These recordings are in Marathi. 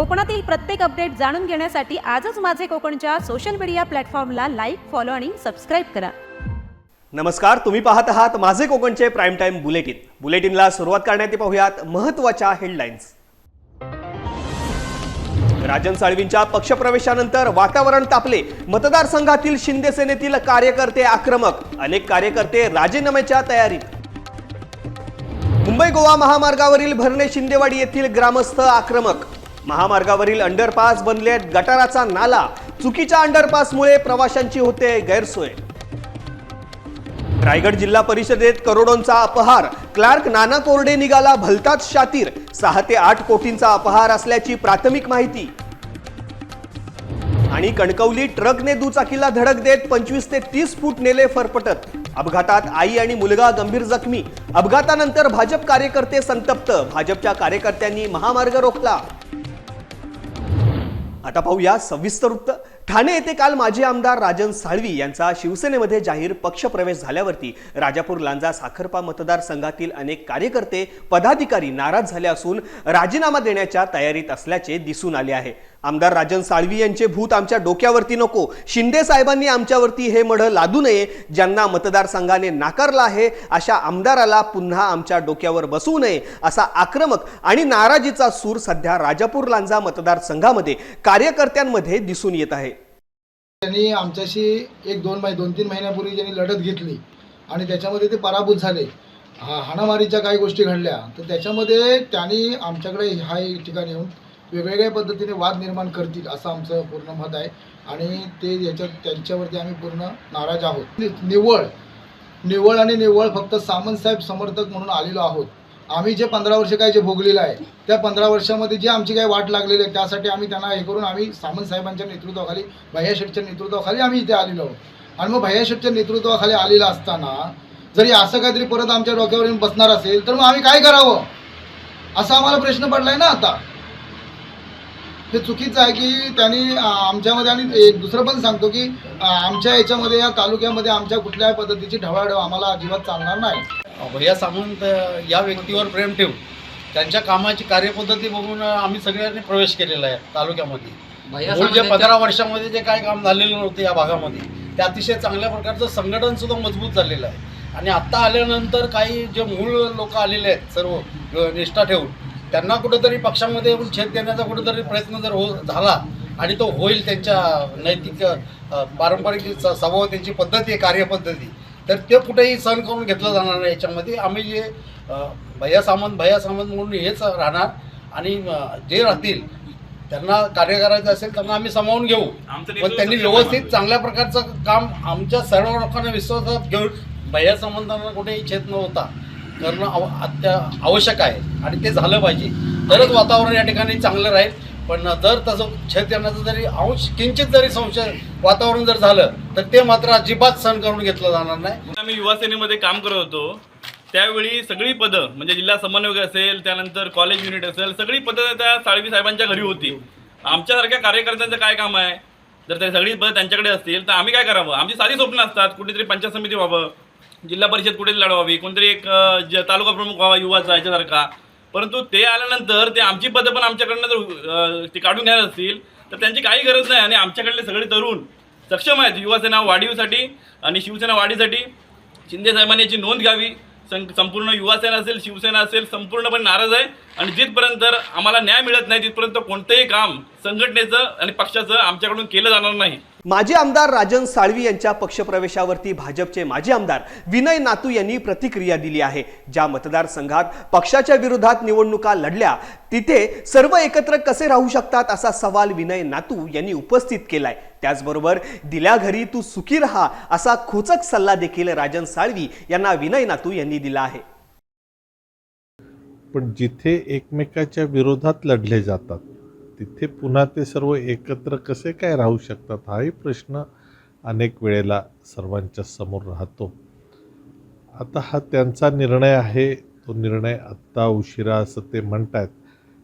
कोकणातील प्रत्येक अपडेट जाणून घेण्यासाठी आजच माझे कोकणच्या सोशल मीडिया प्लॅटफॉर्मला लाईक फॉलो आणि सबस्क्राईब करा. नमस्कार तुम्ही पाहत आहात माझे कोकणचे प्राईम टाइम बुलेटिन बुलेटिनला सुरुवात करण्यात पाहूयात महत्त्वाच्या हेडलाईन्स राजन साळवींच्या पक्षप्रवेशानंतर वातावरण तापले. मतदारसंघातील शिंदे सेनेतील कार्यकर्ते आक्रमक. अनेक कार्यकर्ते राजीनाम्याच्या तयारीत. मुंबई गोवा महामार्गावरील भरणे शिंदेवाडी येथील ग्रामस्थ आक्रमक. महामार्गावरील अंडरपास बनलेत गटाराचा नाला चुकीच्या अंडरपासमुळे प्रवाशांची होते गैरसोय. रायगड जिल्हा परिषदेत करोडोंचा अपहार. क्लार्क नाना कोरडे निघाला भलताच शातीर. सहा ते आठ कोटींचा अपहार असल्याची प्राथमिक माहिती. आणि कणकवली ट्रकने दुचाकीला धडक देत पंचवीस ते तीस फूट नेले फरफटत. अपघातात आई आणि मुलगा गंभीर जखमी. अपघातानंतर भाजप कार्यकर्ते संतप्त. भाजपच्या कार्यकर्त्यांनी महामार्ग रोखला. आता पाहूया सविस्तर वृत्त ठाणे येथे काल माजी आमदार राजन साळवी यांचा शिवसेनेमध्ये जाहीर पक्षप्रवेश झाल्यावरती राजापूर लांजा साखरपा मतदारसंघातील अनेक कार्यकर्ते पदाधिकारी नाराज झाले असून राजीनामा देण्याच्या तयारीत असल्याचे दिसून आले आहे. आमदार राजन साळवी यांचे भूत आमच्या डोक्यावरती नको. शिंदे साहेबांनी आमच्यावरती हे मढ लादू नये ज्यांना मतदारसंघाने नाकारला आहे अशा आमदाराला पुन्हा आमच्या डोक्यावर बसवू नये असा आक्रमक आणि नाराजीचा सूर सध्या राजापूर लांजा मतदारसंघामध्ये कार्यकर्त्यांमध्ये दिसून येत आहे. त्यांनी आमच्याशी एक दोन महिने दोन तीन महिन्यापूर्वी ज्यांनी लढत घेतली आणि त्याच्यामध्ये ते पराभूत झाले. हा हाणामारीच्या काही गोष्टी घडल्या. तर त्याच्यामध्ये त्यांनी आमच्याकडे ह्या ठिकाणी येऊन वेगवेगळ्या पद्धतीने वाद निर्माण करतील असं आमचं पूर्ण मत आहे. आणि ते याच्यात त्यांच्यावरती आम्ही पूर्ण नाराज आहोत. नि- निव्वळ निव्वळ आणि निव्वळ फक्त सामंतसाहेब समर्थक म्हणून आलेलो आहोत. आम्ही जे पंधरा वर्ष काय जे भोगलेलं आहे त्या पंधरा वर्षामध्ये जी आमची काही वाट लागलेली आहे त्यासाठी आम्ही त्यांना हे करून आम्ही सामंत साहेबांच्या नेतृत्वाखाली भैया शेठच्या नेतृत्वाखाली आम्ही इथे आलेलो आहोत. आणि मग भैया शेठच्या नेतृत्वाखाली आलेलं असताना जरी असं काहीतरी परत आमच्या डोक्यावर येऊन बसणार असेल तर मग आम्ही काय करावं? असा आम्हाला प्रश्न पडलाय ना आता. हे चुकीचं आहे की त्यांनी आमच्यामध्ये आणि एक दुसरं पण सांगतो की आमच्या याच्यामध्ये या तालुक्यामध्ये आमच्या कुठल्याही पद्धतीची ढवळाढवळ आम्हाला अजिबात चालणार नाही. भैया सामंत या व्यक्तीवर प्रेम ठेवून त्यांच्या कामाची कार्यपद्धती बघून आम्ही सगळ्यांनी प्रवेश केलेला आहे तालुक्यामध्ये. मूळ जे पंधरा वर्षामध्ये जे काय काम झालेलं नव्हतं या भागामध्ये ते अतिशय चांगल्या प्रकारचं संघटन सुद्धा मजबूत झालेलं आहे. आणि आत्ता आल्यानंतर काही जे मूळ लोक आलेले आहेत सर्व निष्ठा ठेवून त्यांना कुठंतरी पक्षामध्ये येऊन छेद देण्याचा कुठंतरी प्रयत्न जर हो झाला आणि तो होईल त्यांच्या नैतिक पारंपरिक स्वभाव त्यांची पद्धती आहे कार्यपद्धती तर ते कुठेही सहन करून घेतलं जाणार नाही याच्यामध्ये. आम्ही जे भैया सामंत भैया सामंत म्हणून हेच राहणार. आणि जे राहतील त्यांना कार्य करायचं असेल त्यांना आम्ही सामावून घेऊ. पण त्यांनी व्यवस्थित चांगल्या प्रकारचं काम आमच्या सर्व लोकांना विश्वासात घेऊन भैया संबंधांना कुठेही छेद न होता करणं आव अत्या आवश्यक आहे. आणि ते झालं पाहिजे. तरच वातावरण या ठिकाणी चांगलं राहील. पण जर तसं छेद जरी अंश किंचित जरी संशय वातावरण जर झालं तर ते मात्र अजिबात सहन करून घेतलं जाणार नाही. आम्ही युवा सेनेमध्ये काम करत होतो. त्यावेळी सगळी पदं म्हणजे जिल्हा समन्वयक असेल त्यानंतर कॉलेज युनिट असेल सगळी पदं त्या साळवी साहेबांच्या घरी होती. आमच्यासारख्या कार्यकर्त्यांचं काय काम आहे? जर ते सगळी पदं त्यांच्याकडे असतील तर आम्ही काय करावं? आमची सारी स्वप्न असतात कुठेतरी पंचायत समिती व्हावं जिल्हा परिषद कुठेतरी लढवावी कोणतरी एक तालुका प्रमुख व्हावा युवाचा याच्यासारखा. परंतु ते आल्यानंतर ते आमची पदं पण आमच्याकडनं जर ते काढून घ्यायला असतील तर त्यांची काही गरज नाही. आणि आमच्याकडले सगळे तरुण सक्षम आहेत. युवासेना वाढीवसाठी आणि शिवसेना वाढीसाठी शिंदे साहेबांनी याची नोंद घ्यावी. सं संपूर्ण युवासेना असेल शिवसेना असेल संपूर्णपणे नाराज आहे. आणि जिथपर्यंत आम्हाला न्याय मिळत नाही तिथपर्यंत कोणतंही काम संघटनेचं आणि पक्षाचं आमच्याकडून केलं जाणार नाही. माजी आमदार राजन साळवी यांच्या पक्षप्रवेशावरती भाजपचे माजी आमदार विनय नातू यांनी प्रतिक्रिया दिली आहे. ज्या मतदारसंघात पक्षाच्या विरोधात निवडणुका लढल्या तिथे सर्व एकत्र कसे राहू शकतात असा सवाल विनय नातू यांनी उपस्थित केलाय. त्याचबरोबर दिल्या घरी तू सुखी राहा असा खोचक सल्ला देखील राजन साळवी यांना विनय नातू यांनी दिला आहे. पण जिथे एकमेकाच्या विरोधात लढले जातात तिथे पुन्हा ते सर्व एकत्र कसे काय राहू शकतात हाही प्रश्न अनेक वेळेला सर्वांच्या समोर राहतो. आता हा त्यांचा निर्णय आहे. तो निर्णय आत्ता उशिरा असं ते म्हणतात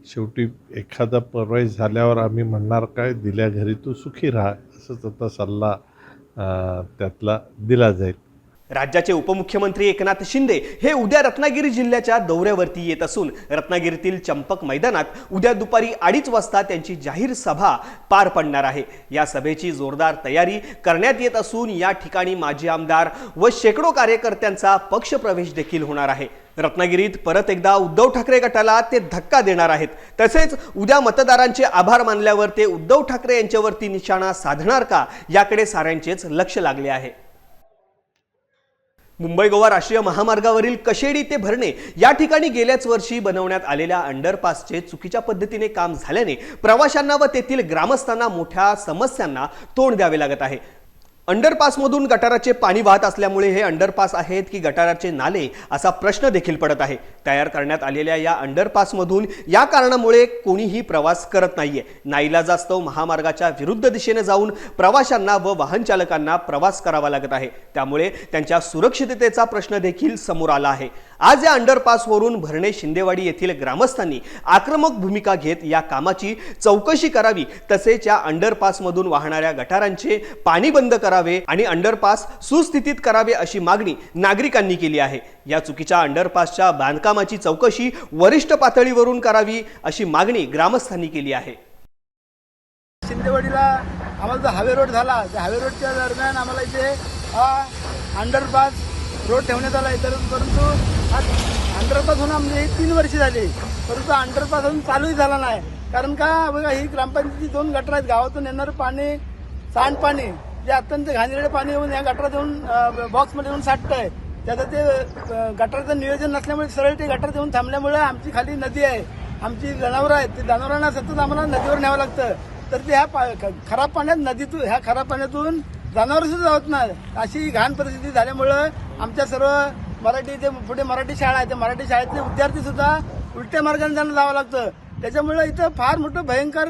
शेवटी एखादा पर्याय झाल्यावर आम्ही म्हणणार काय दिल्या घरी तू सुखी राहा असंच आता सल्ला त्यातला दिला जाईल. राज्याचे उपमुख्यमंत्री एकनाथ शिंदे हे उद्या रत्नागिरी जिल्ह्याच्या दौऱ्यावरती येत असून रत्नागिरीतील चंपक मैदानात उद्या दुपारी अडीच वाजता त्यांची जाहीर सभा पार पडणार आहे. या सभेची जोरदार तयारी करण्यात येत असून या ठिकाणी माजी आमदार व शेकडो कार्यकर्त्यांचा पक्षप्रवेश देखील होणार आहे. रत्नागिरीत परत एकदा उद्धव ठाकरे गटाला ते धक्का देणार आहेत. तसेच उद्या मतदारांचे आभार मानल्यावर ते उद्धव ठाकरे यांच्यावरती निशाणा साधणार का? याकडे साऱ्यांचेच लक्ष लागले आहे. मुंबई गोवा राष्ट्रीय महामार्गावरील कशेडी ते भरणे या ठिकाणी गेल्याच वर्षी बनवण्यात आलेल्या अंडरपासचे चुकीच्या पद्धतीने काम झाल्याने प्रवाशांना व तेथील ग्रामस्थांना मोठ्या समस्यांना तोंड द्यावे लागत आहे. अंडरपासमधून गटाराचे पाणी वाहत असल्यामुळे हे अंडरपास आहेत की गटाराचे नाले असा प्रश्न देखील पडत आहे. तयार करण्यात आलेल्या या अंडरपासमधून या कारणामुळे कोणीही प्रवास करत नाहीये. नाईलाजास्तव महामार्गाच्या विरुद्ध दिशेने जाऊन प्रवाशांना व वाहन चालकांना प्रवास करावा लागत आहे. त्यामुळे त्यांच्या सुरक्षिततेचा प्रश्न देखील समोर आला आहे. आज या अंडरपासवरून भरणे शिंदेवाडी येथील ग्रामस्थांनी आक्रमक भूमिका घेत या कामाची चौकशी करावी तसेच या अंडरपासमधून वाहणाऱ्या गटारांचे पाणी बंद करावे आणि अंडरपास सुस्थितीत करावे अशी मागणी नागरिकांनी केली आहे. या चुकीच्या अंडरपासच्या बांधकामाची चौकशी वरिष्ठ पातळीवरून करावी अशी मागणी ग्रामस्थांनी केली आहे. शिंदेवाडीला आम्हाला जो हावे रोड झाला त्या हावे रोडच्या दरम्यान आम्हाला इथे अंडरपास रोड ठेवण्यात आला आहे तर परंतु हा अंडरपास होऊन आमचे तीन वर्ष झाली. परंतु अंडरपास अजून चालूही झाला नाही. कारण का? बघा ही ग्रामपंचायतीची दोन गटर आहेत. गावातून येणारं पाणी सांडपाणी जे अत्यंत घाणेरडे पाणी येऊन या गटरात येऊन बॉक्समध्ये येऊन साठतं आहे त्याचं ते अ, नियोजन नसल्यामुळे सरळ ते गटारात येऊन थांबल्यामुळे आमची खाली नदी आहे. आमची जनावरं आहेत. ते जनावरांना सतत आम्हाला नदीवर न्यावं लागतं. तर ते ह्या पा- ख- खराब पाण्यात नदीतून ह्या खराब पाण्यातून जनावरसुद्धा जात नाही अशी घाण परिस्थिती झाल्यामुळं आमच्या सर्व मराठी जे पुढे मराठी शाळा आहे त्या मराठी शाळेतले विद्यार्थी सुद्धा उलट्या मार्गाने त्यांना जावं लागतं. त्याच्यामुळं इथं फार मोठं भयंकर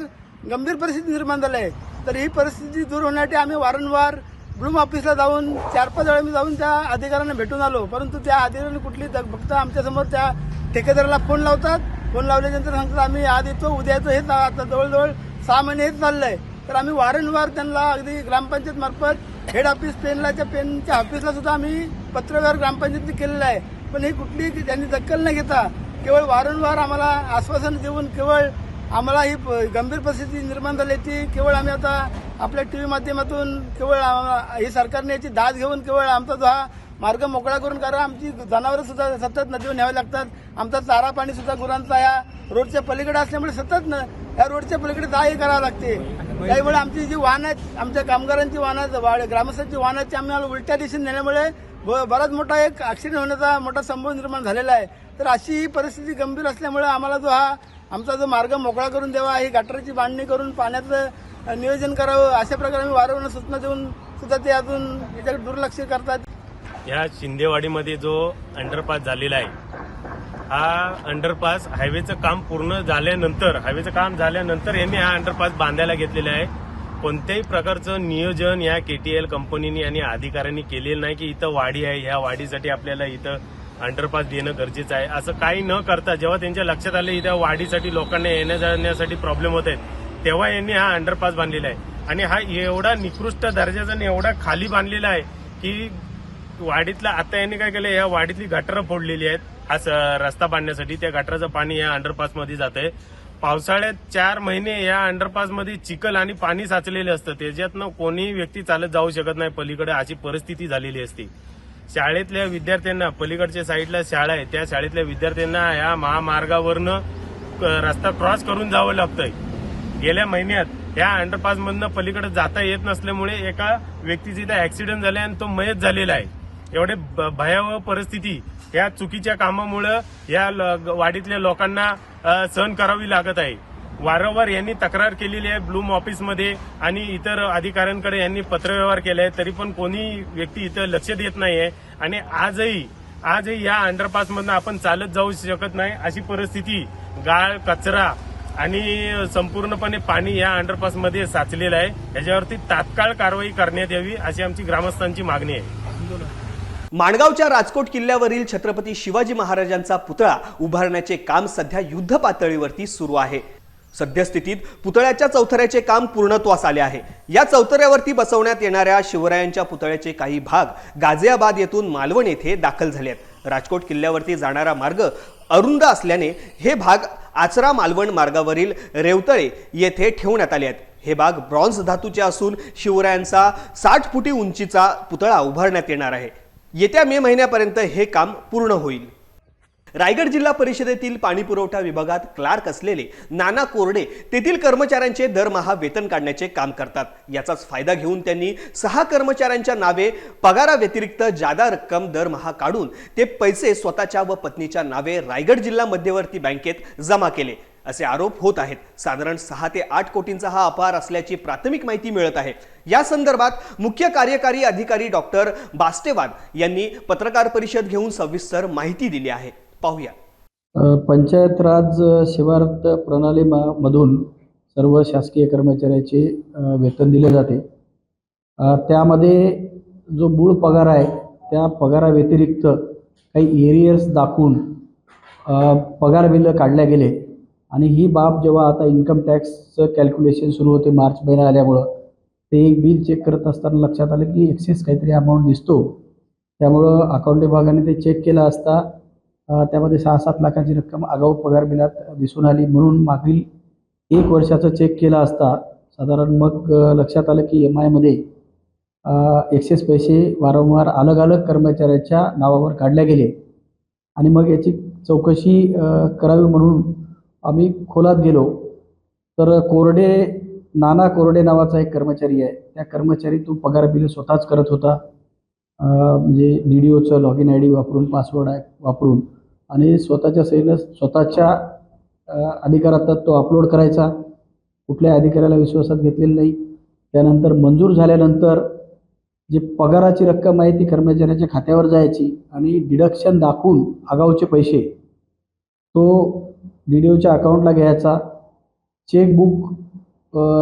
गंभीर परिस्थिती निर्माण झाली आहे. तर ही परिस्थिती दूर होण्यासाठी आम्ही वारंवार ब्लूम ऑफिसला जाऊन चार पाच वेळा मी जाऊन त्या अधिकाऱ्यांना भेटून आलो. परंतु त्या अधिकाऱ्यांनी कुठली फक्त आमच्यासमोर त्या ठेकेदाराला फोन लावतात. फोन लावल्यानंतर सांगतात आम्ही आज येतो उद्या येतो. हेच आता जवळजवळ सहा महिने हेच चाललं आहे तर आम्ही वारंवार त्यांना अगदी ग्रामपंचायतमार्फत हेड ऑफिस पेनलाच्या पेनच्या ऑफिसला सुद्धा आम्ही पत्रव्यवहार ग्रामपंचायतीने केलेला आहे. पण ही कुठली त्यांनी दखल न घेता केवळ वारंवार आम्हाला आश्वासन देऊन केवळ आम्हाला ही प- गंभीर परिस्थिती निर्माण झाली ती केवळ आम्ही आता आपल्या टी व्ही माध्यमातून केवळ आम्हाला- ही सरकारने याची दाद घेऊन केवळ आमचा जो हा मार्ग मोकळा करून कारण आमची जनावरं सुद्धा सतत नदीवर न्यावे लागतात. आमचा चारा पाणी सुद्धा गुरांचा या रोडच्या पलीकडे असल्यामुळे सतत न या रोडच्या पलीकडे जा हे करावं लागते. त्यामुळे आमची जी वाहनं आहेत आमच्या कामगारांची वाहनं आहेत, ग्रामस्थांची वाहन आहेत, ती आम्हाला उलट्या दिशेने नेल्यामुळे ब- बराच मोठा एक ऍक्सिडेंट होण्याचा मोठा संभव निर्माण झालेला आहे. तर अशी ही परिस्थिती गंभीर असल्यामुळे आम्हाला जो हा आमचा जो मार्ग मोकळा करून द्यावा ही गटाराची बांधणी करून पाण्याचं नियोजन करावं अशा प्रकारे आम्ही वारंवार सूचना देऊन सुद्धा ते अजून याच्याकडे दुर्लक्ष करतात. ह्या शिंदेवाडीमध्ये जो अंडरपास झालेला आहे हा अंडरपास हायवेचं काम पूर्ण झाल्यानंतर हायवेचं काम झाल्यानंतर यांनी हा अंडरपास बांधायला घेतलेला आहे. कोणत्याही प्रकारचं नियोजन या एल कंपनीने आणि अधिकाऱ्यांनी केलेलं नाही की इथं वाडी आहे ह्या वाढीसाठी आपल्याला इथं अंडरपास देणं गरजेचं आहे. असं काही न करता जेव्हा त्यांच्या लक्षात आलं इथं वाढीसाठी लोकांना येण्या जाण्यासाठी प्रॉब्लेम होत आहेत तेव्हा यांनी हा अंडरपास बांधलेला आहे. आणि हा एवढा निकृष्ट दर्जाचा आणि एवढा खाली बांधलेला आहे की वाडीतला आता यांनी काय केलं या वाडीतली गटारं फोडलेली आहेत. आज रस्ता बांधण्यासाठी त्या गटाराचं पाणी या अंडरपासमध्ये आहे पावसाळ्यात चार महिने या अंडरपासमध्ये चिखल आणि पाणी साचलेलं असतं. त्याच्यातनं कोणीही व्यक्ती चालत जाऊ शकत नाही पलीकडे अशी परिस्थिती झालेली असते. शाळेतल्या विद्यार्थ्यांना पलीकडच्या साईडला शाळा आहे त्या शाळेतल्या विद्यार्थ्यांना या महामार्गावरनं क- रस्ता क्रॉस करून जावं लागतंय. गेल्या महिन्यात या अंडरपासमधनं पलीकडे जाता येत नसल्यामुळे एका व्यक्तीचा इथं ऍक्सिडेंट झाला आणि तो मयत झालेला आहे. एवढे ब- भयावह परिस्थिती या चुकीच्या कामामुळं या ल- वाडीतल्या लोकांना सहन करावी लागत आहे. वारंवार यांनी तक्रार केलेली आहे ब्लूम ऑफिसमध्ये आणि इतर अधिकाऱ्यांकडे यांनी पत्रव्यवहार केलाय तरी पण कोणी व्यक्ती इथं लक्ष देत नाहीये. आणि आजही आजही या अंडरपासमधनं आपण चालत जाऊ शकत नाही. अशी परिस्थिती गाळ कचरा आणि संपूर्णपणे पाणी या अंडरपासमध्ये साचलेलं आहे. याच्यावरती तात्काळ कारवाई करण्यात यावी अशी आमची ग्रामस्थांची मागणी आहे. माणगावच्या राजकोट किल्ल्यावरील छत्रपती शिवाजी महाराजांचा पुतळा उभारण्याचे काम सध्या युद्ध पातळीवरती सुरू आहे. सद्यस्थितीत पुतळ्याच्या चौथऱ्याचे काम पूर्णत्वास आले आहे. या चौथऱ्यावरती बसवण्यात येणाऱ्या शिवरायांच्या पुतळ्याचे काही भाग गाझियाबाद येथून मालवण येथे दाखल झाले आहेत. राजकोट किल्ल्यावरती जाणारा मार्ग अरुंद असल्याने हे भाग आचरा मालवण मार्गावरील रेवतळे येथे ठेवण्यात आले आहेत. हे भाग ब्रॉन्झ धातूचे असून शिवरायांचा साठ फुटी उंचीचा पुतळा उभारण्यात येणार आहे. येत्या मे महिन्यापर्यंत हे काम पूर्ण होईल. रायगड जिल्हा परिषदेतील पाणीपुरवठा विभागात क्लार्क असलेले नाना कोरडे तेथील कर्मचाऱ्यांचे दरमहा वेतन काढण्याचे काम करतात. याचाच फायदा घेऊन त्यांनी सहा कर्मचाऱ्यांच्या नावे पगाराव्यतिरिक्त जादा रक्कम दरमहा काढून ते पैसे स्वतःच्या व पत्नीच्या नावे रायगड जिल्हा मध्यवर्ती बँकेत जमा केले. असे आरोप होत आहेत. साधारण सहा ते आठ कोटींचा हा अपहार असल्याची प्राथमिक माहिती मिळत आहे. या संदर्भात मुख्य कार्यकारी अधिकारी डॉक्टर बास्टेवाद यांनी पत्रकार परिषद घेऊन सविस्तर माहिती दिली आहे. पाहूया. पंचायत राज शिवार्थ प्रणाली मधून सर्व शासकीय कर्मचाऱ्याचे वेतन दिले जाते. त्यामध्ये जो मूळ पगार आहे त्या पगाराव्यतिरिक्त काही एरियर्स दाखवून पगार बिलं काढल्या गेले. आणि ही बाब जेव्हा आता इन्कम टॅक्सचं कॅल्क्युलेशन सुरू होते मार्च महिना आल्यामुळं ते एक बिल चेक करत असताना लक्षात आलं की एक्सेस काहीतरी अमाऊंट दिसतो. त्यामुळं अकाउंट विभागाने ते चेक केलं असता त्यामध्ये सहा सात लाखाची रक्कम आगाऊ पगार बिलात दिसून आली म्हणून मागील एक वर्षाचं चेक केला असता साधारण मग लक्षात आलं की एम आयमध्ये एक्सेस पैसे वारंवार अलग अलग कर्मचाऱ्याच्या नावावर काढले गेले. आणि मग याची चौकशी करावी म्हणून आम्ही खोलात गेलो तर कोरडे नाना कोरडे नावाचा एक कर्मचारी आहे. त्या कर्मचारी तो पगार बिल स्वतःच करत होता. म्हणजे D D ओचं log in I D password password आहे वापरून. आणि स्वतःच्या सहीनं स्वतःच्या अधिकारात तो अपलोड करायचा. कुठल्या अधिकाऱ्याला विश्वासात घेतलेलं नाही. त्यानंतर मंजूर झाल्यानंतर जे पगाराची रक्कम आहे ती कर्मचाऱ्याच्या खात्यावर जायची आणि डिडक्शन दाखवून आगाऊचे पैसे तो डी डी ओच्या अकाउंटला घ्यायचा. चेकबुक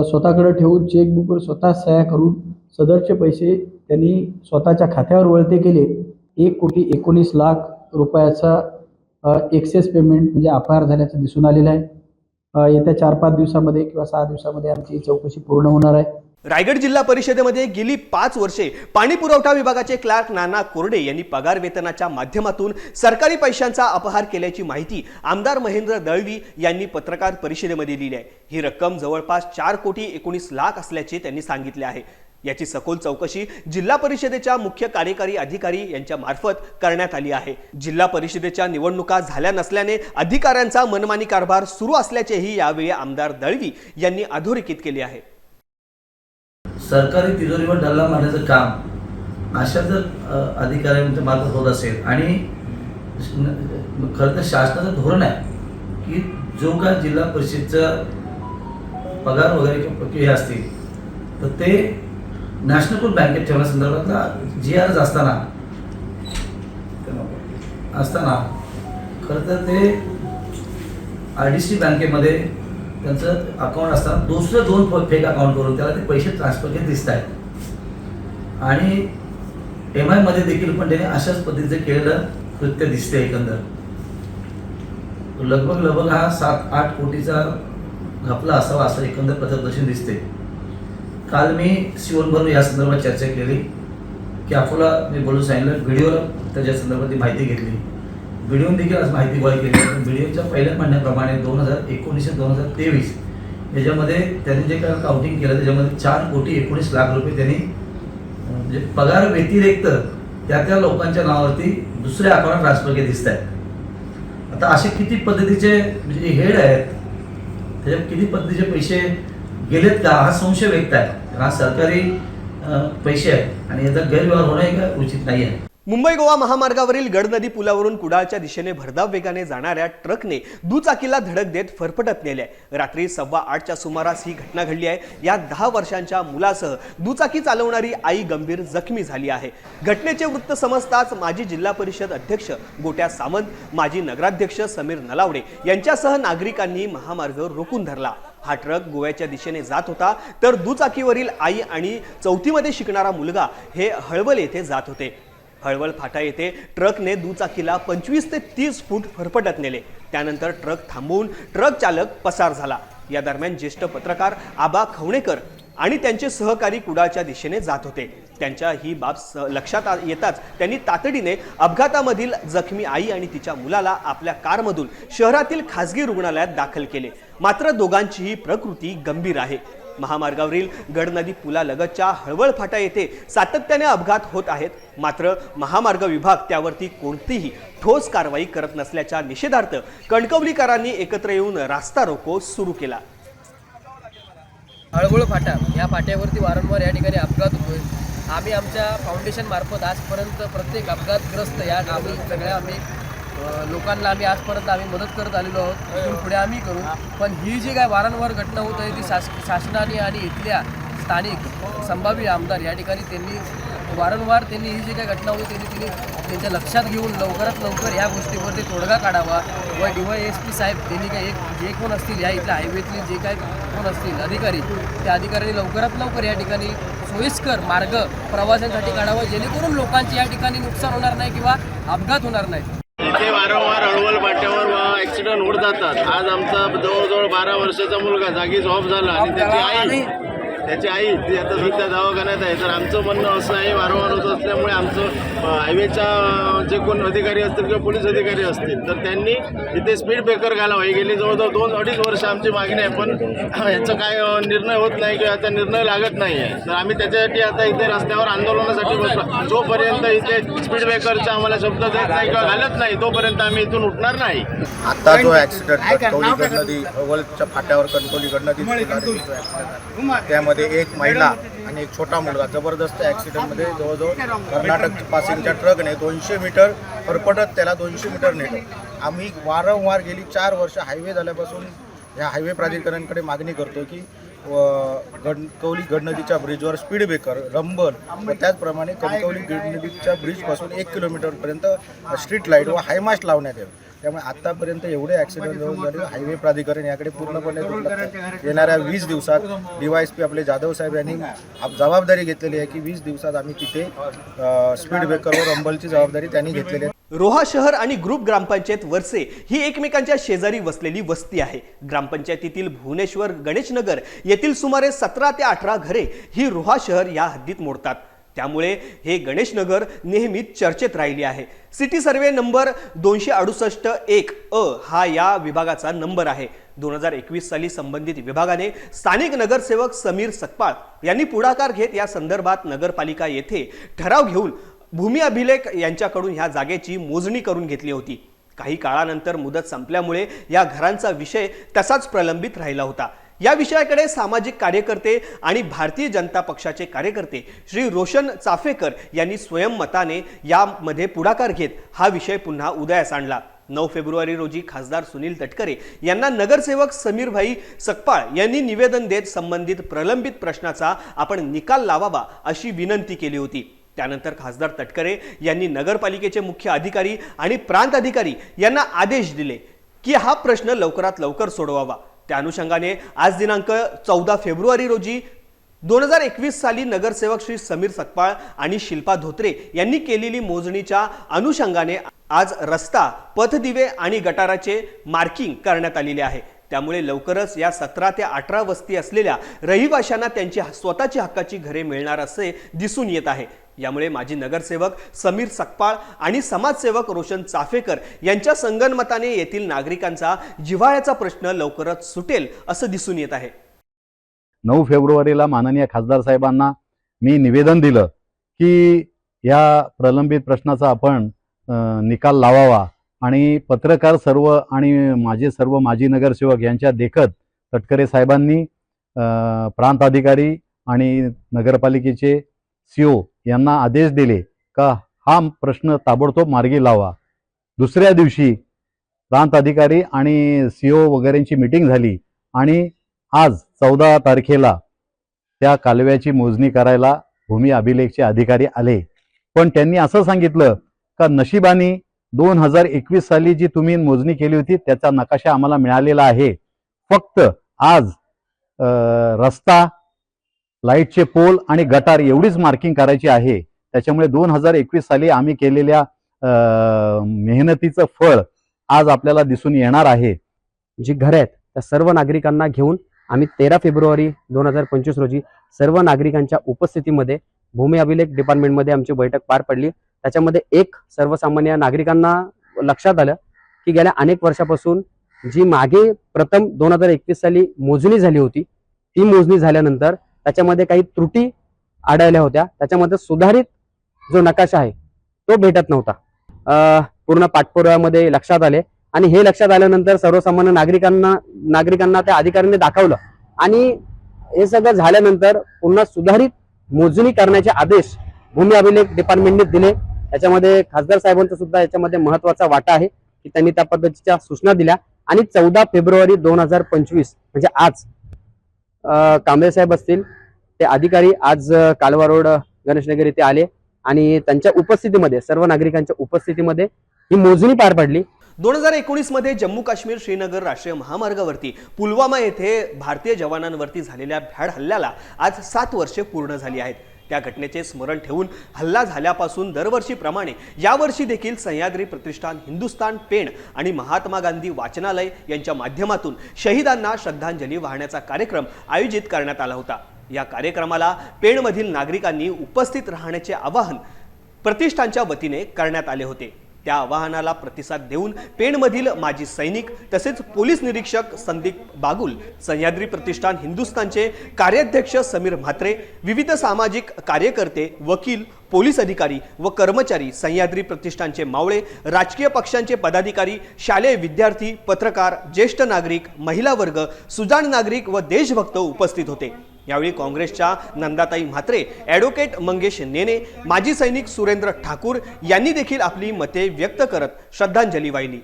स्वतःकडे ठेवून चेकबुकवर स्वतः सह्या करून सदरचे पैसे त्यांनी स्वतःच्या खात्यावर वळते केले. एक कोटी एकोणीस लाख रुपयाचा एक्सेस पेमेंट म्हणजे अपहार झाल्याचं दिसून आलेलं आहे. येत्या चार पाच दिवसामध्ये किंवा सहा दिवसामध्ये आमची चौकशी पूर्ण होणार आहे. रायगड जिल्हा परिषदेमध्ये गेली पाच वर्षे पाणी पुरवठा विभागाचे क्लार्क नाना कोरडे यांनी पगार वेतनाच्या माध्यमातून सरकारी पैशांचा अपहार केल्याची माहिती आमदार महेंद्र दळवी यांनी पत्रकार परिषदेमध्ये दिली आहे. ही रक्कम जवळपास चार कोटी एकोणीस लाख असल्याचे त्यांनी सांगितले आहे. याची सखोल चौकशी जिल्हा परिषदेच्या मुख्य कार्यकारी अधिकारी यांच्या मार्फत करण्यात आली आहे. जिल्हा परिषदेच्या निवडणुका झाल्या नसल्याने अधिकाऱ्यांचा मनमानी कारभार सुरू असल्याचेही यावेळी आमदार दळवी यांनी अधोरेखित केले आहे. सरकारी तिजोरीवर डल्ला मारण्याचं काम अशा जर अधिकाऱ्यांच्या मार्फत होत असेल आणि खरं तर शासनाचं धोरण आहे की जो काय जिल्हा परिषदचा पगार वगैरे किंवा हे असतील तर ते नॅशनल फूड बँकेत ठेवण्यासंदर्भातला जी आर असताना असताना खरं तर ते आय डी सी बँकेमध्ये त्यांचं अकाउंट असताना दुसरं दोन फेक अकाउंट करून त्याला ते पैसे ट्रान्सफर केले दिसत आहेत. आणि एम आयमध्ये देखील पण त्याने अशाच पद्धतीचं केलेलं कृत्य दिसते एकंदर. लगभग लगभग हा सात आठ कोटीचा घपला असावा असं एकंदर पथदर्शन दिसते काल मी शिवनभरून या संदर्भात चर्चा केली. की अकोला मी बोलून सांगितलं व्हिडिओला त्याच्या संदर्भातली माहिती घेतली. व्हिडिओ देखील आज माहिती गोळा केली व्हिडिओच्या पहिल्या म्हणण्याप्रमाणे दोन हजार एकोणीस दोन हजार तेवीस याच्यामध्ये त्यांनी जे काय काउंटिंग केलं त्याच्यामध्ये चार कोटी एकोणीस लाख रुपये त्यांनी म्हणजे पगार व्यतिरिक्त त्या त्या लोकांच्या नावावरती दुसऱ्या अकाउंट ट्रान्सफर केले दिसत आहेत. आता असे किती पद्धतीचे म्हणजे हेड आहेत त्याच्यात किती पद्धतीचे पैसे गेलेत का हा संशय व्यक्त आहे. कारण हा सरकारी पैसे आहेत आणि याचा गैरव्यवहार होणं हे काय उचित नाही आहे मुंबई गोवा महामार्गावरील गडनदी पुलावरून कुडाळच्या दिशेने भरधाव वेगाने जाणाऱ्या ट्रकने दुचाकीला धडक देत फरफटत नेले. रात्री सव्वा आठच्या सुमारास ही घटना घडली आहे. या दहा वर्षांच्या मुलासह दुचाकी चालवणारी आई गंभीर जखमी झाली आहे. घटनेचे वृत्त समजताच माजी जिल्हा परिषद अध्यक्ष गोट्या सावंत माजी नगराध्यक्ष समीर नलावडे यांच्यासह नागरिकांनी महामार्ग रोखून धरला. हा ट्रक गोव्याच्या दिशेने जात होता तर दुचाकीवरील आई आणि चौथीमध्ये शिकणारा मुलगा हे हळवल येथे जात होते. हळवळ फाटा येथे ट्रकने दुचाकीला पंचवीस ते तीस फूट फरफटत नेले. त्यानंतर ट्रक थांबवून ट्रक चालक पसार झाला. या दरम्यान ज्येष्ठ पत्रकार आबा खवणेकर आणि त्यांचे सहकारी कुडाळच्या दिशेने जात होते. त्यांच्या ही बाब स- लक्षात येताच त्यांनी तातडीने अपघातामधील जखमी आई आणि तिच्या मुलाला आपल्या कारमधून शहरातील खासगी रुग्णालयात दाखल केले. मात्र दोघांचीही प्रकृती गंभीर आहे. महामार्गावरील गडनदी पुलालगतच्या हळवळ फाटा येथे सातत्याने अपघात होत आहेत. मात्र महामार्ग विभाग त्यावरती कोणतीही ठोस कारवाई करत नसल्याच्या निषेधार्थ कणकवलीकरांनी एकत्र येऊन रास्ता रोको सुरू केला. हळवळ फाटा या फाट्यावरती वारंवार या ठिकाणी अपघात होतोय. आम्ही आमच्या फाउंडेशन मार्फत आजपर्यंत प्रत्येक अपघातग्रस्त या आम्ही सगळ्या आम्ही लोकांना आम्ही आजपर्यंत आम्ही मदत करत आलेलो आहोत. इथून पुढे आम्ही करू. पण ही जी काय वारंवार घटना होत आहे ती शास शासनाने आणि इथल्या स्थानिक संभाव्य आमदार या ठिकाणी त्यांनी वारंवार त्यांनी ही जी काही घटना होती त्यांनी त्यांनी त्यांच्या लक्षात घेऊन लवकरात लवकर या गोष्टीवरती तोडगा काढावा व डी वाय एस पी साहेब त्यांनी काही एक जे कोण असतील या इथल्या हायवेतले जे काय कोण असतील अधिकारी त्या अधिकाऱ्यांनी लवकरात लवकर या ठिकाणी सोयीस्कर मार्ग प्रवाशांसाठी काढावा जेणेकरून लोकांचे या ठिकाणी नुकसान होणार नाही किंवा अपघात होणार नाही. इथे वारंवार हळवल पाट्यावर ऍक्सिडेंट होत जातात. आज आमचा जवळजवळ बारा वर्षाचा मुलगा जागीच ऑफ झाला आणि त्याची आई त्याची आई ती आता सध्या दवाखान्यात आहे. तर आमचं म्हणणं असं आहे वारंवार होत असल्यामुळे आमचं हायवेच्या जे कोण अधिकारी असतील किंवा पोलीस अधिकारी असतील तर त्यांनी इथे स्पीड ब्रेकर घालावा. ही गेली जवळजवळ दोन अडीच वर्ष आमची मागणी आहे पण याचा काय निर्णय होत नाही किंवा याचा निर्णय लागत नाही आहे. तर आम्ही त्याच्यासाठी आता इथे रस्त्यावर आंदोलनासाठी बसलो. जोपर्यंत इथे स्पीड ब्रेकरचा आम्हाला शब्द देत नाही किंवा घालत नाही तोपर्यंत आम्ही इथून उठणार नाही. आता जो ऍक्सिडेंट नदी अव्वलच्या फाट्यावर कणकवली. नदी त्यामध्ये एक महिला आणि एक छोटा मुलगा जबरदस्त ॲक्सिडेंटमध्ये जवळजवळ कर्नाटक पासिंगच्या ट्रकने दोनशे मीटर फरफटत त्याला दोनशे मीटर नेलं. आम्ही वारंवार गेली चार वर्ष हायवे झाल्यापासून ह्या हायवे प्राधिकरणाकडे मागणी करतो की व गणकवली गडनदीच्या ब्रिजवर स्पीड ब्रेकर रंबल व त्याचप्रमाणे कणकवली गडनदीच्या ब्रिजपासून एक किलोमीटरपर्यंत स्ट्रीट लाइट व हायमास्ट लावण्यात यावे. त्यामुळे आतापर्यंत एवढे ॲक्सिडेंट झाले. हायवे प्राधिकरण याकडे पूर्णपणे येणाऱ्या वीस दिवसात डीवायएसपी आपले जाधव साहेब यांनी जबाबदारी घेतलेली आहे की वीस दिवसात आम्ही तिथे स्पीड ब्रेकर अंबलची जबाबदारी त्यांनी घेतलेली आहे. रोहा शहर आणि ग्रुप ग्रामपंचायत वरसे ही एकमेकांच्या शेजारी वसलेली वस्ती आहे. ग्रामपंचायतीतील भुवनेश्वर गणेशनगर येथील सुमारे सतरा ते अठरा घरे ही रोहा शहर या हद्दीत मोडतात. त्यामुळे हे गणेशनगर नेहमीच चर्चेत राहिली आहे. सिटी सर्वे नंबर दोनशे अडुसष्ट एक अ हा या विभागाचा नंबर आहे. दोन हजार एकवीस साली संबंधित विभागाने स्थानिक नगरसेवक समीर सकपाळ यांनी पुढाकार घेत या संदर्भात नगरपालिका येथे ठराव घेऊन भूमी अभिलेख यांच्याकडून ह्या जागेची मोजणी करून घेतली होती. काही काळानंतर मुदत संपल्यामुळे या घरांचा विषय तसाच प्रलंबित राहिला होता. या विषयाकडे सामाजिक कार्यकर्ते आणि भारतीय जनता पक्षाचे कार्यकर्ते श्री रोशन चाफेकर यांनी स्वयंमताने यामध्ये पुढाकार घेत हा विषय पुन्हा उदयास आणला. नऊ फेब्रुवारी रोजी खासदार सुनील तटकरे यांना नगरसेवक समीरभाई सकपाळ यांनी निवेदन देत संबंधित प्रलंबित प्रश्नाचा आपण निकाल लावावा अशी विनंती केली होती. त्यानंतर खासदार तटकरे यांनी नगरपालिकेचे मुख्य अधिकारी आणि प्रांत अधिकारी यांना आदेश दिले की हा प्रश्न लवकरात लवकर सोडवावा. त्या अनुषंगाने आज दिनांक चौदा फेब्रुवारी रोजी दोन हजार एकवीस साली नगरसेवक श्री समीर सकपाळ आणि शिल्पा धोत्रे यांनी केलेली मोजणीच्या अनुषंगाने आज रस्ता पथदिवे आणि गटाराचे मार्किंग करण्यात आलेले आहे. त्यामुळे लवकरच या सतरा ते अठरा वस्ती असलेल्या रहिवाशांना त्यांची स्वतःची हक्काची घरे मिळणार असे दिसून येत आहे. यामुळे माजी नगरसेवक समीर सकपाळ आणि समाजसेवक रोशन चाफेकर यांच्या संगनमताने येथील नागरिकांचा जिव्हाळ्याचा प्रश्न लवकरच सुटेल असं दिसून येत आहे. नऊ फेब्रुवारीला माननीय खासदार साहेबांना मी निवेदन दिलं की या प्रलंबित प्रश्नाचा आपण निकाल लावावा आणि पत्रकार सर्व आणि माझे सर्व माजी नगरसेवक यांच्या देखत तटकरे साहेबांनी प्रांताधिकारी प्रांत अधिकारी आणि नगरपालिकेचे सीओ यांना आदेश दिले का हा प्रश्न ताबडतोब मार्गी लावा. दुसऱ्या दिवशी प्रांत अधिकारी आणि सीओ वगैरेंची मिटिंग झाली आणि आज चौदा तारखेला त्या कालव्याची मोजणी करायला भूमी अभिलेखचे अधिकारी आले. पण त्यांनी असं सांगितलं का नशिबानी दोन हजार एकवीस साली जी तुम्ही मोजणी केली होती त्याचा नकाशा आम्हाला मिळालेला आहे. फक्त आज रस्ता लाईटचे पोल आणि गटार एवढीच मार्किंग करायची आहे. त्याच्यामुळे दोन हजार एकवीस साली आम्ही केलेल्या मेहनतीचं फळ आज आपल्याला दिसून येणार आहे. जी घरं आहेत त्या सर्व नागरिकांना घेऊन आम्ही तेरा फेब्रुवारी दोन हजार पंचवीस रोजी सर्व नागरिकांच्या उपस्थितीमध्ये भूमी अभिलेख डिपार्टमेंटमध्ये आमची बैठक पार पडली. त्याच्यामध्ये एक सर्वसामान्य नागरिकांना लक्षात आलं की गेल्या अनेक वर्षापासून जी मागे प्रथम दोन हजार एकवीस साली मोजणी झाली होती ती मोजणी झाल्यानंतर त्याच्यामध्ये काही त्रुटी आढळल्या होत्या. त्याच्यामध्ये सुधारित जो नकाशा आहे तो भेटत नव्हता. पूर्ण पाठपुराव्यामध्ये लक्षात आले. आणि हे लक्षात आल्यानंतर सर्वसामान्य नागरिकांना नागरिकांना त्या अधिकाऱ्यांनी दाखवलं. आणि हे सगळं झाल्यानंतर पुन्हा सुधारित मोजणी करण्याचे आदेश भूमी अभिलेख डिपार्टमेंटने दिले. त्याच्यामध्ये खासदार साहेबांचा सुद्धा याच्यामध्ये महत्त्वाचा वाटा आहे की त्यांनी त्या पद्धतीच्या सूचना दिल्या. आणि चौदा फेब्रुवारी दोन हजार पंचवीस म्हणजे आज कांबळे साहेब असतील ते अधिकारी आज कालवा रोड गणेशनगर येथे आले आणि त्यांच्या उपस्थितीमध्ये सर्व नागरिकांच्या उपस्थितीमध्ये ही मोजणी पार पडली. दोन हजार एकोणीसमध्ये जम्मू काश्मीर श्रीनगर राष्ट्रीय महामार्गावरती पुलवामा येथे भारतीय जवानांवरती झालेल्या भ्याड हल्ल्याला आज सात वर्षे पूर्ण झाली आहेत. त्या घटनेचे स्मरण ठेवून हल्ला झाल्यापासून दरवर्षीप्रमाणे यावर्षी देखील सह्याद्री प्रतिष्ठान हिंदुस्तान पेण आणि महात्मा गांधी वाचनालय यांच्या माध्यमातून शहीदांना श्रद्धांजली वाहण्याचा कार्यक्रम आयोजित करण्यात आला होता. या कार्यक्रमाला पेणमधील नागरिकांनी उपस्थित राहण्याचे आवाहन प्रतिष्ठानच्या वतीने करण्यात आले होते. त्या आवाहनाला प्रतिसाद देऊन पेणमधील माजी सैनिक तसेच पोलीस निरीक्षक संदीप बागुल सह्याद्री प्रतिष्ठान हिंदुस्थानचे कार्याध्यक्ष समीर म्हात्रे विविध सामाजिक कार्यकर्ते वकील पोलीस अधिकारी व कर्मचारी सह्याद्री प्रतिष्ठानचे मावळे राजकीय पक्षांचे पदाधिकारी शालेय विद्यार्थी पत्रकार ज्येष्ठ नागरिक महिला वर्ग सुजाण नागरिक व देशभक्त उपस्थित होते. यावेळी काँग्रेसच्या नंदाताई म्हात्रे ॲडव्होकेट मंगेश नेने माजी सैनिक सुरेंद्र ठाकूर यांनी देखील आपली मते व्यक्त करत श्रद्धांजली वाहिली.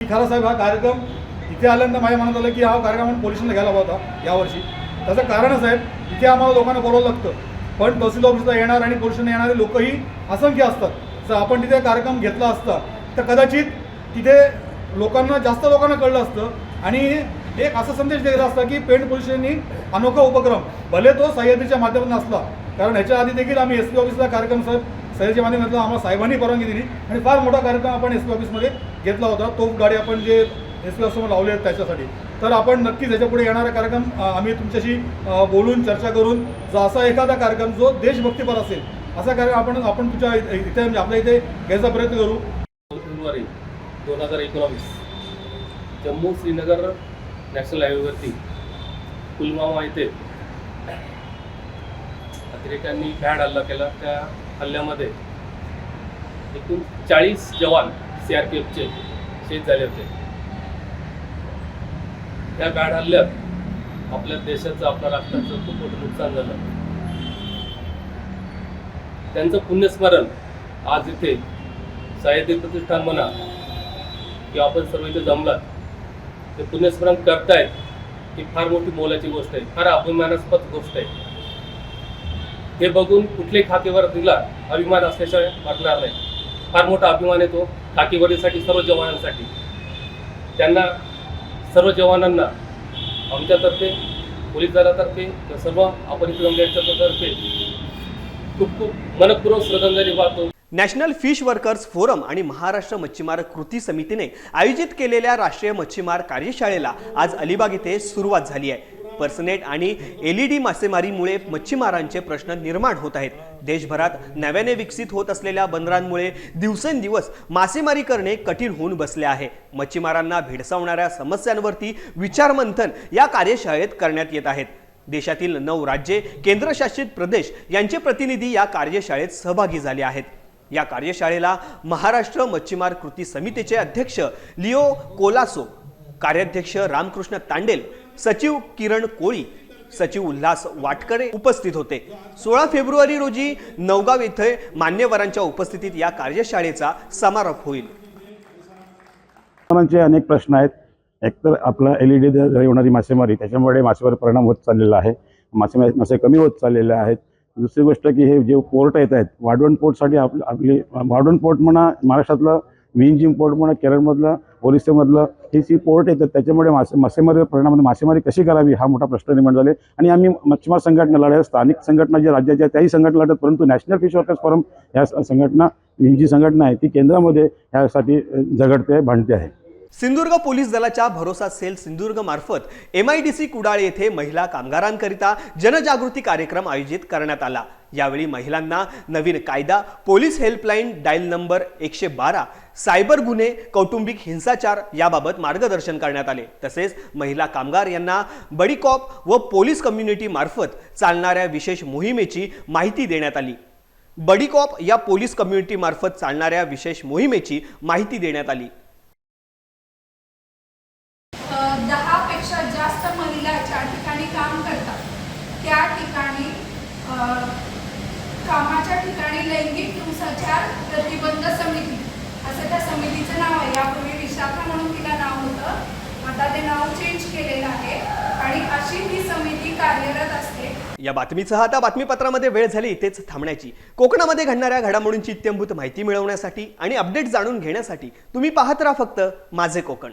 खरा साहेब हा कार्यक्रम इथे आल्यानंतर माझ्या मनात आलं की हा कार्यक्रम पोलिसांना घ्यायला हवा होता यावर्षी. त्याचं कारणच आहे इथे आम्हाला लोकांना बोलावं लागतं. पण तहसील ऑफिसला येणार आणि पोलिसांना येणारे लोकही असंख्य असतात. जर आपण तिथे कार्यक्रम घेतला असता तर कदाचित तिथे लोकांना जास्त लोकांना कळलं असतं. आणि एक असा संदेश दिलेला असता की पेंट पोलिसांनी अनोखा उपक्रम. भले तो सह्याद्रीच्या माध्यमातून असला कारण ह्याच्या आधी देखील आम्ही एस पी ऑफिसला कार्यक्रम सर सह्याच्या माध्यमातून आम्हाला साहेबांनी परवानगी दिली. आणि फार मोठा कार्यक्रम आपण एस पी ऑफिसमध्ये घेतला होता. तो गाडी आपण जे एस पी लावले आहेत त्याच्यासाठी. तर आपण नक्कीच याच्यापुढे येणारा कार्यक्रम आम्ही तुमच्याशी बोलून चर्चा करून जो असा एखादा कार्यक्रम जो देशभक्तीपर असेल असा कार्यक्रम आपण आपण तुमच्या इथे इथे म्हणजे आपल्या इथे घ्यायचा प्रयत्न करू. फेब्रुवारी दोन हजार एकोणावीस जम्मू श्रीनगर नॅशनल हायवेवरती पुलवामा येथे अतिरेक्यांनी भ्याड हल्ला केला. त्या हल्ल्यामध्ये एकूण चाळीस जवान सी आर पी एफचे शहीद झाले होते. त्या बॅड हल्ल्यात आपल्या देशाचं आपल्या राष्ट्राचं खूप मोठं नुकसान झालं. त्यांचं पुण्यस्मरण आज इथे साहित्य प्रतिष्ठान म्हणा की आपण सर्व इथे जमलात ते पुण्यस्मरण करतायत ही फार मोठी मोलाची गोष्ट आहे फार अभिमानास्पद गोष्ट आहे. हे बघून कुठल्याही खातेवर दिला अभिमान असल्याशिवाय वाटणार नाही. फार मोठा अभिमान येतो खाकीवरीसाठी सर्व जवानांसाठी. त्यांना सर्व जवानांना आमच्यातर्फे पोलीस दलातर्फे तर सर्व आपण इथे तर्फे खूप खूप मनपूर्वक श्रद्धांजली वाहतो. नॅशनल फिश वर्कर्स फोरम आणि महाराष्ट्र मच्छीमार कृती समितीने आयोजित केलेल्या राष्ट्रीय मच्छीमार कार्यशाळेला आज अलिबाग येथे सुरुवात झाली आहे. पर्सनेट आणि एल ई डी मासेमारीमुळे मच्छीमारांचे प्रश्न निर्माण होत आहेत. देशभरात नव्याने विकसित होत असलेल्या बंदरांमुळे दिवसेंदिवस मासेमारी करणे कठीण होऊन बसले आहे. मच्छीमारांना भेडसावणाऱ्या समस्यांवरती विचारमंथन या कार्यशाळेत करण्यात येत आहेत. देशातील नऊ राज्ये केंद्रशासित प्रदेश यांचे प्रतिनिधी या कार्यशाळेत सहभागी झाले आहेत. या कार्यशाळेला महाराष्ट्र मच्छीमार कृती समितीचे अध्यक्ष लिओ कोलासो कार्याध्यक्ष रामकृष्ण तांडेल सचिव किरण कोळी सचिव उल्हास वाटकरे उपस्थित होते. सोळा फेब्रुवारी रोजी नवगाव येथे मान्यवरांच्या उपस्थितीत या कार्यशाळेचा समारोप होईल. अनेक प्रश्न आहेत. एकतर आपला एल ई डी होणारी मासेमारी त्याच्यामुळे मासेवर परिणाम होत चाललेला आहे. मासेमारी मासे कमी होत चाललेले आहेत. दुसरी गोष्ट की हे जे पोर्ट येत आहेत वाढवण पोर्टसाठी आपली आपली वाढवण पोर्ट म्हणा महाराष्ट्रातलं विंज पोर्ट म्हणा केरळमधलं ओरिसेमधलं ही जी पोर्ट येतात त्याच्यामुळे मासे मासेमारीवर परिणाम मासेमारी कशी करावी हा मोठा प्रश्न निर्माण झाले. आणि आम्ही मच्छीमार संघटना लढ्या स्थानिक संघटना ज्या राज्याच्या त्याही संघटना लढत परंतु नॅशनल फिश वर्कर्स फोरम या संघटना ही जी संघटना आहे ती केंद्रामध्ये ह्यासाठी झगडते आहे भांडते आहे. सिंधुदुर्ग पोलीस दलाच्या भरोसा सेल सिंधुदुर्ग मार्फत M I D C Kudal येथे महिला कामगारांकरिता जनजागृती कार्यक्रम आयोजित करण्यात आला. यावेळी महिलांना नवीन कायदा पोलीस हेल्पलाईन डायल नंबर एकशे बारा सायबर गुन्हे कौटुंबिक हिंसाचार याबाबत मार्गदर्शन करण्यात आले. तसेच महिला कामगार यांना बडीकॉप व पोलीस कम्युनिटी मार्फत चालणाऱ्या विशेष मोहिमेची माहिती देण्यात आली. बडीकॉप या पोलीस कम्युनिटी मार्फत चालणाऱ्या विशेष मोहिमेची माहिती देण्यात आली दहापेक्षा जास्त महिला ज्या ठिकाणी काम करतात त्या ठिकाणी अ, कामाच्या ठिकाणी लैंगिक हिंसाचार प्रतिबंध समिती असं त्या समितीचं नाव आहे. यापूर्वी विशाखा म्हणून तिला नाव होतं. आता ते नाव चेंज केलेलं आहे. आणि अशी ही समिती कार्यरत असते. या बातमीसह आता बातमीपत्रामध्ये वेळ झाली तेच थांबण्याची. कोकणामध्ये घडणाऱ्या घडामोडींची इत्यंभूत माहिती मिळवण्यासाठी आणि अपडेट जाणून घेण्यासाठी तुम्ही पाहत राहा फक्त माझे कोकण.